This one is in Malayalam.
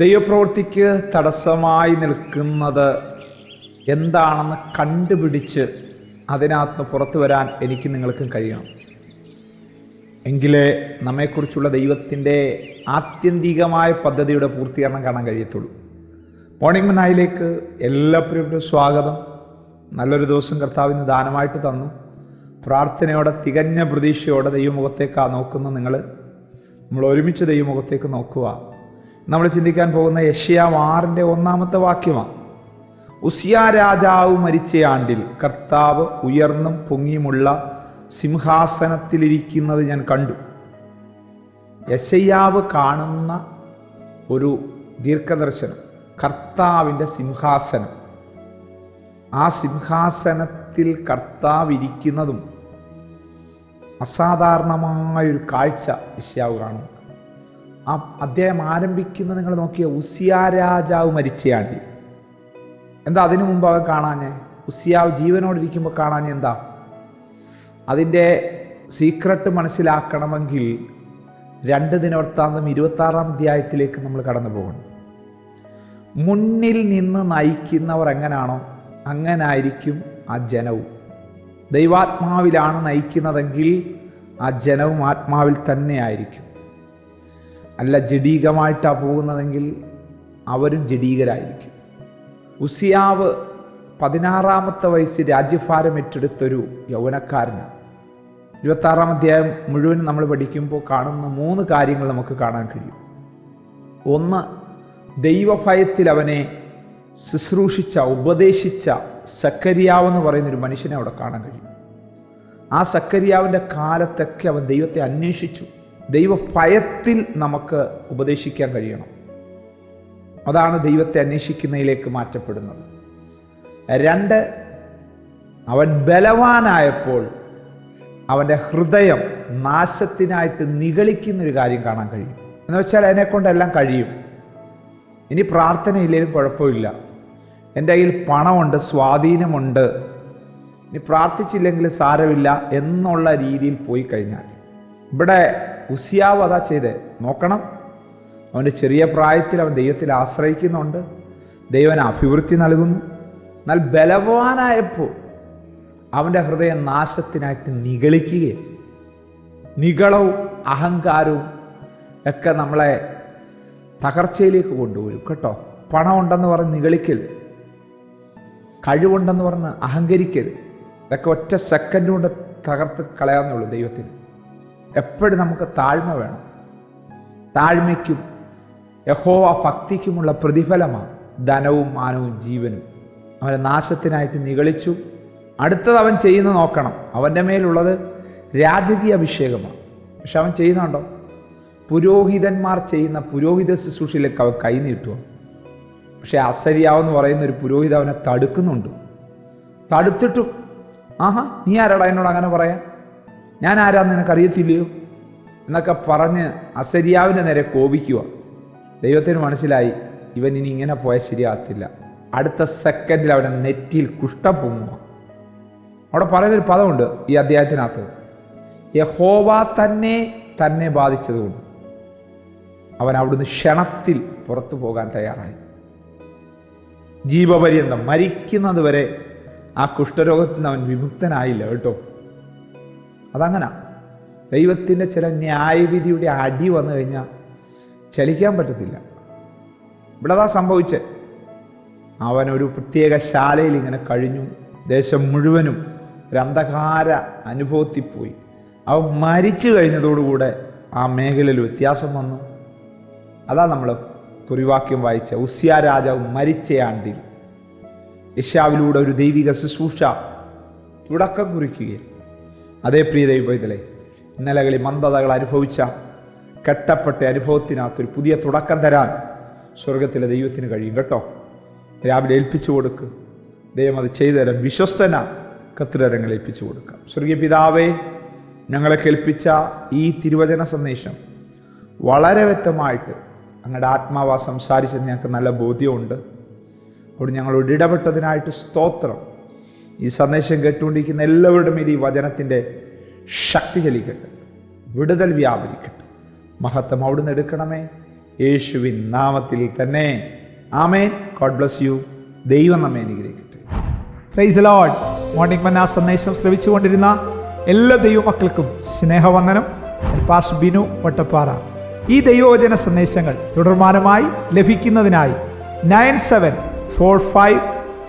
ദൈവപ്രവൃത്തിക്ക് തടസ്സമായി നിൽക്കുന്നത് എന്താണെന്ന് കണ്ടുപിടിച്ച് അതിനകത്ത് പുറത്തു വരാൻ എനിക്ക് നിങ്ങൾക്കും കഴിയണം. എങ്കിലേ നമ്മെക്കുറിച്ചുള്ള ദൈവത്തിന്റെ ആത്യന്തികമായ പദ്ധതിയുടെ പൂർത്തീകരണം കാണാൻ കഴിയത്തുള്ളൂ. മോർണിംഗ് മനായിലേക്ക് എല്ലാ പ്രിയപ്പെട്ട സ്വാഗതം. നല്ലൊരു ദിവസം കർത്താവിന് ദാനമായിട്ട് തന്നു. പ്രാർത്ഥനയോടെ തികഞ്ഞ പ്രതീക്ഷയോടെ ദൈവമുഖത്തേക്കാണ് നോക്കുന്ന നിങ്ങൾ നമ്മൾ ഒരുമിച്ച് ദൈവമുഖത്തേക്ക് നോക്കുക. നമ്മൾ ചിന്തിക്കാൻ പോകുന്ന യഷ്യാവ് ആറിന്റെ ഒന്നാമത്തെ വാക്യമാണ് ഉസിയ രാജാവ് മരിച്ച ആണ്ടിൽ കർത്താവ് ഉയർന്നും പൊങ്ങിയുമുള്ള സിംഹാസനത്തിലിരിക്കുന്നത് ഞാൻ കണ്ടു. യശയ്യാവ് കാണുന്ന ഒരു ദീർഘദർശനം കർത്താവിന്റെ സിംഹാസനം. ആ സിംഹാസനത്തിൽ കർത്താവ് ഇരിക്കുന്നതും അസാധാരണമായൊരു കാഴ്ച യശ്യാവ് കാണും ആ അദ്ദേഹം ആരംഭിക്കുന്നത് നിങ്ങൾ നോക്കിയ ഉസിയാ രാജാവ് മരിച്ചയാണ്ടി. എന്താ അതിനു മുമ്പ് അവൻ കാണാഞ്ഞേ? ഉസിയാവ് ജീവനോടിരിക്കുമ്പോൾ കാണാഞ്ഞ എന്താ? അതിന്റെ സീക്രട്ട് മനസ്സിലാക്കണമെങ്കിൽ രണ്ട് ദിനവൃത്താന്തം ഇരുപത്താറാം അധ്യായത്തിലേക്ക് നമ്മൾ കടന്നു പോകണം. മുന്നിൽ നിന്ന് നയിക്കുന്നവർ എങ്ങനാണോ അങ്ങനായിരിക്കും ആ ജനവും. ദൈവാത്മാവിലാണ് നയിക്കുന്നതെങ്കിൽ ആ ജനവും ആത്മാവിൽ തന്നെ ആയിരിക്കും അല്ല ജഡീകമായിട്ടാണ് പോകുന്നതെങ്കിൽ അവരും ജഡീകരായിരിക്കും. ഉസിയാവ് പതിനാറാമത്തെ വയസ്സിൽ രാജ്യഭാരം ഏറ്റെടുത്തൊരു യൗവനക്കാരനാണ് ഇരുപത്താറാം അധ്യായം മുഴുവൻ നമ്മൾ പഠിക്കുമ്പോൾ കാണുന്ന മൂന്ന് കാര്യങ്ങൾ നമുക്ക് കാണാൻ കഴിയും. ഒന്ന് ദൈവഭയത്തിൽ അവനെ ശുശ്രൂഷിച്ച ഉപദേശിച്ച സക്കരിയാവെന്ന് പറയുന്നൊരു മനുഷ്യനെ അവിടെ കാണാൻ കഴിയും. ആ സക്കരിയാവിന്റെ കാലത്തൊക്കെ അവൻ ദൈവത്തെ അന്വേഷിച്ചു. ദൈവഭയത്തിൽ നമുക്ക് ഉപദേശിക്കാൻ കഴിയണം. അതാണ് ദൈവത്തെ അന്വേഷിക്കുന്നതിലേക്ക് മാറ്റപ്പെടുന്നത്. രണ്ട് അവൻ ബലവാനായപ്പോൾ അവന്റെ ഹൃദയം നാശത്തിനായിട്ട് നിഗളിക്കുന്നൊരു കാര്യം കാണാൻ കഴിയും. എന്ന് വെച്ചാൽ അതിനെക്കൊണ്ടെല്ലാം കഴിയും. ഇനി പ്രാർത്ഥനയില്ലെങ്കിലും കുഴപ്പമില്ല. എന്റെ കയ്യിൽ പണമുണ്ട് സ്വാധീനമുണ്ട്. ഇനി പ്രാർത്ഥിച്ചില്ലെങ്കിൽ സാരമില്ല എന്നുള്ള രീതിയിൽ പോയി കഴിഞ്ഞാൽ. ഇവിടെ ഉസിയാവ് അതാ ചെയ്തേ. നോക്കണം. അവന്റെ ചെറിയ പ്രായത്തിൽ അവൻ ദൈവത്തിൽ ആശ്രയിക്കുന്നുണ്ട്. ദൈവന് അഭിവൃദ്ധി നൽകുന്നു. എന്നാൽ ബലവാനായപ്പോൾ അവന്റെ ഹൃദയം നാശത്തിനായിട്ട് നിഗളിക്കുകയും നികളവും അഹങ്കാരവും ഒക്കെ നമ്മളെ തകർച്ചയിലേക്ക് കൊണ്ടുവരും കേട്ടോ? പണമുണ്ടെന്ന് പറഞ്ഞ് നിഗളിക്കരുത്. കഴിവുണ്ടെന്ന് പറഞ്ഞ് അഹങ്കരിക്കരുത്. ഇതൊക്കെ ഒറ്റ സെക്കൻഡ് കൊണ്ട് തകർത്ത് കളയാവുന്നുള്ളൂ ദൈവത്തിന്. എപ്പോഴും നമുക്ക് താഴ്മ വേണം. താഴ്മയ്ക്കും യഹോവ ഭക്തിക്കുമുള്ള പ്രതിഫലമാണ് ധനവും മാനവും ജീവനും. അവനെ നാശത്തിനായിട്ട് നിഗളിച്ചു. അടുത്തത് അവൻ ചെയ്യുന്ന നോക്കണം. അവന്റെ മേലുള്ളത് രാജകീയ അഭിഷേകമാണ്. പക്ഷെ അവൻ ചെയ്യുന്നുണ്ടോ? പുരോഹിതന്മാർ ചെയ്യുന്ന പുരോഹിത ശുശ്രൂഷയിലേക്ക് അവൻ കൈനീട്ടുക പക്ഷേ അസരിയാവെന്ന് പറയുന്ന ഒരു പുരോഹിത അവനെ തടുക്കുന്നുണ്ട്. തടുത്തിട്ടും ആഹാ നീ ആരാടാ എന്നോട് അങ്ങനെ പറയാൻ ഞാൻ ആരാന്ന് നിനക്കറിയത്തില്ലയോ? എന്നൊക്കെ പറഞ്ഞ് അസരിയാവിന്റെ നേരെ കോപിക്കുക. ദൈവത്തിന് മനസ്സിലായി ഇവൻ ഇനി ഇങ്ങനെ പോയാൽ ശരിയാകത്തില്ല. അടുത്ത സെക്കൻഡിൽ അവനെ നെറ്റിയിൽ കുഷ്ടം പൊങ്ങുക അവിടെ പറയുന്നൊരു പദമുണ്ട് ഈ അദ്ദേഹത്തിനകത്ത് യഹോവ തന്നെ തന്നെ ബാധിച്ചതുകൊണ്ട് അവൻ അവിടുന്ന് ക്ഷണത്തിൽ പുറത്തു പോകാൻ തയ്യാറായി. ജീവപര്യന്തം മരിക്കുന്നത് വരെ ആ കുഷ്ഠരോഗത്തിൽ നിന്ന് അവൻ വിമുക്തനായില്ല കേട്ടോ. അതങ്ങനെ. ദൈവത്തിന്റെ ചില ന്യായവിധിയുടെ അടി വന്നു കഴിഞ്ഞാൽ ചലിക്കാൻ പറ്റത്തില്ല. ഇവിടെ അതാ സംഭവിച്ചത് അവൻ ഒരു പ്രത്യേക ശാലയിൽ ഇങ്ങനെ കഴിഞ്ഞു. ദേശം മുഴുവനും ഒരു അന്ധകാര അനുഭവത്തിൽ പോയി. അവൻ മരിച്ചു കഴിഞ്ഞതോടുകൂടെ ആ മേഖലയിൽ വ്യത്യാസം വന്നു. അതാ നമ്മൾ കുറിവാക്യം വായിച്ച ഉസ്യ രാജാവ് മരിച്ച ആണ്ടിൽ. യശാവിലൂടെ ഒരു ദൈവിക ശുശ്രൂഷ തുടക്കം കുറിക്കുകയും അതേ പ്രിയ ദൈവത്തിലെ ഇന്നലകളിൽ മന്ദതകൾ അനുഭവിച്ച കെട്ടപ്പെട്ട അനുഭവത്തിനകത്തൊരു പുതിയ തുടക്കം തരാൻ സ്വർഗത്തിലെ ദൈവത്തിന് കഴിയും കേട്ടോ. രാവിലെ ഏൽപ്പിച്ചു കൊടുക്കുക ദൈവം അത് ചെയ്തു തരാൻ വിശ്വസ്തന. കർത്തരങ്ങൾ ഏൽപ്പിച്ചു കൊടുക്കാം. സ്വർഗീയ പിതാവേ ഞങ്ങളെ കേൾപ്പിച്ച ഈ തിരുവചന സന്ദേശം വളരെ വ്യക്തമായിട്ട് അങ്ങയുടെ ആത്മാവ സംസാരിച്ചത് ഞങ്ങൾക്ക് നല്ല ബോധ്യമുണ്ട്. അവിടെ ഞങ്ങളോട് ഇടപെട്ടതിനായിട്ട് സ്തോത്രം. ഈ സന്ദേശം കേട്ടുകൊണ്ടിരിക്കുന്ന എല്ലാവരുടെ മേലും ഈ വചനത്തിന്റെ ശക്തി ചലിക്കട്ടെ. വിടുതൽ വ്യാപരിക്കട്ടെ. മഹത്വം അവിടുന്ന് എടുക്കണമേ. യേശുവിൻ നാമത്തിൽ തന്നെ. ആമേൻ. ഗോഡ് ബ്ലസ് യു ദൈവം നമ്മെ അനുഗ്രഹിക്കട്ടെ. പ്രൈസ് ലോഡ് മോർണിംഗ് മന്ന സന്ദേശം ശ്രവിച്ചുകൊണ്ടിരുന്ന എല്ലാ ദൈവമക്കൾക്കും സ്നേഹവന്ദനം. പാസ് ബിനു വട്ടപ്പാറ. ഈ ദൈവവചന സന്ദേശങ്ങൾ തുടർമാനമായി ലഭിക്കുന്നതിനായി nine seven four five